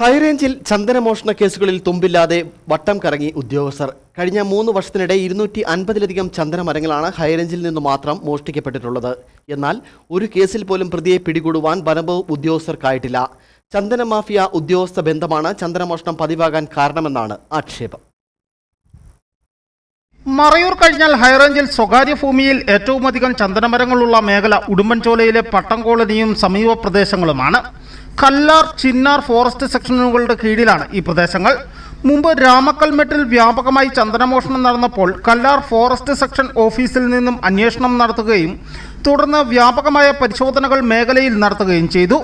ഹൈറേഞ്ചിൽ ചന്ദനമോഷണ കേസുകളിൽ തുമ്പില്ലാതെ വട്ടം കറങ്ങി ഉദ്യോഗസ്ഥർ. കഴിഞ്ഞ മൂന്ന് വർഷത്തിനിടെ ഇരുന്നൂറ്റി അൻപതിലധികം ചന്ദനമരങ്ങളാണ് ഹൈറേഞ്ചിൽ നിന്ന് മാത്രം മോഷ്ടിക്കപ്പെട്ടിട്ടുള്ളത്. എന്നാൽ ഒരു കേസിൽ പോലും പ്രതിയെ പിടികൂടുവാൻ വനംവകുപ്പ് ഉദ്യോഗസ്ഥർക്കായിട്ടില്ല. ചന്ദന മാഫിയ ഉദ്യോഗസ്ഥ ബന്ധമാണ് ചന്ദനമോഷണം പതിവാകാൻ കാരണമെന്നാണ് ആക്ഷേപം. മറയൂർ കഴിഞ്ഞാൽ ഹൈറേഞ്ചിൽ സ്വകാര്യ ഭൂമിയിൽ ഏറ്റവുമധികം ചന്ദനമരങ്ങളുള്ള മേഖല ഉടുമ്പൻചോലയിലെ പട്ടം കോളനിയും സമീപ പ്രദേശങ്ങളുമാണ് കല്ലാർ ചിന്നാർ ഫോറസ്റ്റ് സെക്ഷനുകളുടെ കീഴിലാണ് ഈ പ്രദേശങ്ങൾ. മുമ്പ് രാമക്കൽമെട്ടിൽ വ്യാപകമായി ചന്ദനമോഷണം നടന്നപ്പോൾ കല്ലാർ ഫോറസ്റ്റ് സെക്ഷൻ ഓഫീസിൽ നിന്നും അന്വേഷണം നടത്തുകയും തുടർന്ന് വ്യാപകമായ പരിശോധനകൾ മേഖലയിൽ നടത്തുകയും ചെയ്തു.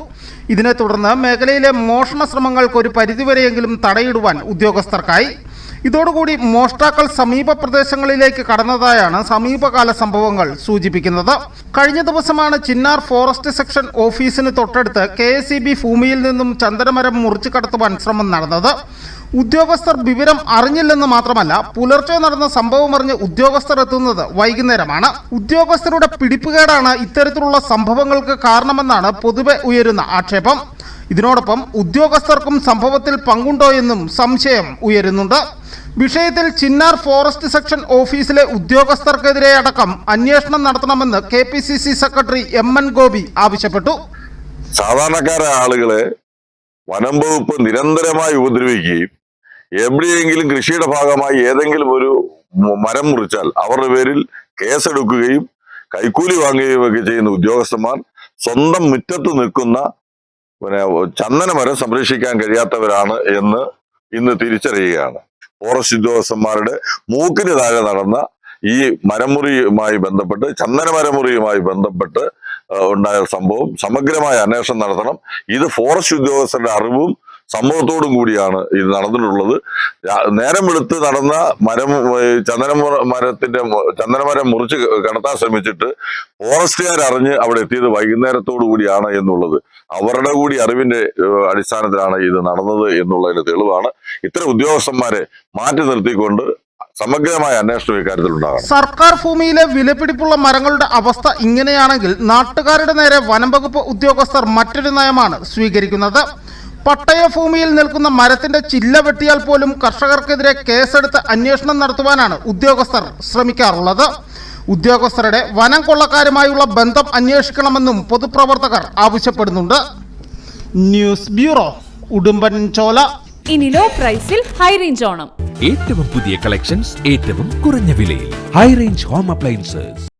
ഇതിനെ തുടർന്ന് മേഖലയിലെ മോഷണ ശ്രമങ്ങൾക്ക് ഒരു പരിധിവരെയെങ്കിലും തടയിടുവാൻ ഉദ്യോഗസ്ഥർക്കായി ഇതോടുകൂടി മോഷ്ടാക്കൾ സമീപ പ്രദേശങ്ങളിലേക്ക് കടന്നതായാണ് സമീപകാല സംഭവങ്ങൾ സൂചിപ്പിക്കുന്നത്. കഴിഞ്ഞ ദിവസമാണ് ചിന്നാർ ഫോറസ്റ്റ് സെക്ഷൻ ഓഫീസിന് തൊട്ടടുത്ത് കെ ഭൂമിയിൽ നിന്നും ചന്ദനമരം മുറിച്ചു കടത്തുവാൻ ശ്രമം നടന്നത്. ഉദ്യോഗസ്ഥർ വിവരം അറിഞ്ഞില്ലെന്ന് മാത്രമല്ല പുലർച്ചെ നടന്ന സംഭവം അറിഞ്ഞ് ഉദ്യോഗസ്ഥർ എത്തുന്നത് വൈകുന്നേരമാണ്. ഉദ്യോഗസ്ഥരുടെ പിടിപ്പുകേടാണ് ഇത്തരത്തിലുള്ള സംഭവങ്ങൾക്ക് കാരണമെന്നാണ് പൊതുവെ ഉയരുന്ന ആക്ഷേപം. ഇതിനോടൊപ്പം ഉദ്യോഗസ്ഥർക്കും സംഭവത്തിൽ പങ്കുണ്ടോ എന്നും സംശയം ഉയരുന്നുണ്ട്. വിഷയത്തിൽ ചിന്നാർ ഫോറസ്റ്റ് സെക്ഷൻ ഓഫീസിലെ ഉദ്യോഗസ്ഥർക്കെതിരെ അടക്കം അന്വേഷണം നടത്തണമെന്ന് K P C C secretary M N Gopi ആവശ്യപ്പെട്ടു. സാധാരണക്കാരായ ആളുകളെ വനം വകുപ്പ് നിരന്തരമായി ഉപദ്രവിക്കുകയും എവിടെയെങ്കിലും കൃഷിയുടെ ഭാഗമായി ഏതെങ്കിലും ഒരു മരം മുറിച്ചാൽ അവരുടെ പേരിൽ കേസെടുക്കുകയും കൈക്കൂലി വാങ്ങുകയും ഒക്കെ ചെയ്യുന്ന ഉദ്യോഗസ്ഥന്മാർ സ്വന്തം മുറ്റത്ത് നിൽക്കുന്ന പിന്നെ ചന്ദന മരം സംരക്ഷിക്കാൻ കഴിയാത്തവരാണ് എന്ന് ഇന്ന് തിരിച്ചറിയുകയാണ്. ഫോറസ്റ്റ് ഉദ്യോഗസ്ഥന്മാരുടെ മൂക്കിന് താഴെ നടന്ന ഈ മരമുറിയുമായി ബന്ധപ്പെട്ട് ചന്ദന മരമുറിയുമായി ബന്ധപ്പെട്ട് ഉണ്ടായ സംഭവം. സമഗ്രമായ അന്വേഷണം നടത്തണം. ഇത് ഫോറസ്റ്റ് ഉദ്യോഗസ്ഥരുടെ അറിവും സമ്മതത്തോടും കൂടിയാണ് ഇത് നടന്നിട്ടുള്ളത്. നേരം എടുത്ത് നടന്ന മരം ഏ, ചന്ദന മരത്തിന്റെ ചന്ദനമരം മുറിച്ച് കടത്താൻ ശ്രമിച്ചിട്ട് ഫോറസ്റ്റുകാർ അറിഞ്ഞ് അവിടെ എത്തിയത് വൈകുന്നേരത്തോടു കൂടിയാണ് എന്നുള്ളത്. അവരുടെ കൂടി അറിവിന്റെ അടിസ്ഥാനത്തിലാണ് ഇത് നടന്നത് എന്നുള്ളതിന്റെ തെളിവാണ്. ഇത്തരം ഉദ്യോഗസ്ഥന്മാരെ മാറ്റി നിർത്തിക്കൊണ്ട് സമഗ്രമായ അന്വേഷണം ഇക്കാര്യത്തിൽ സർക്കാർ ഭൂമിയിലെ വിലപിടിപ്പുള്ള മരങ്ങളുടെ അവസ്ഥ ഇങ്ങനെയാണെങ്കിൽ നാട്ടുകാരുടെ നേരെ വനം വകുപ്പ് ഉദ്യോഗസ്ഥർ മറ്റൊരു നയമാണ് സ്വീകരിക്കുന്നത്. പട്ടയ ഭൂമിയിൽ നിൽക്കുന്ന മരത്തിന്റെ ചില്ല വെട്ടിയാൽ പോലും കർഷകർക്കെതിരെ കേസെടുത്ത് അന്വേഷണം നടത്തുവാനാണ് ഉദ്യോഗസ്ഥർ ശ്രമിക്കാറുള്ളത്. ഉദ്യോഗസ്ഥരുടെ വനം കൊള്ളക്കാരുമായുള്ള ബന്ധം അന്വേഷിക്കണമെന്നും പൊതുപ്രവർത്തകർ ആവശ്യപ്പെടുന്നുണ്ട്. ന്യൂസ് ബ്യൂറോ ഉടുമ്പൻചോല ഇനി ലോ പ്രൈസിൽ ഹൈ റേഞ്ച് ഓണം. ഏറ്റവും പുതിയ കളക്ഷൻസ് ഏറ്റവും കുറഞ്ഞ വിലയിൽ. High range home appliances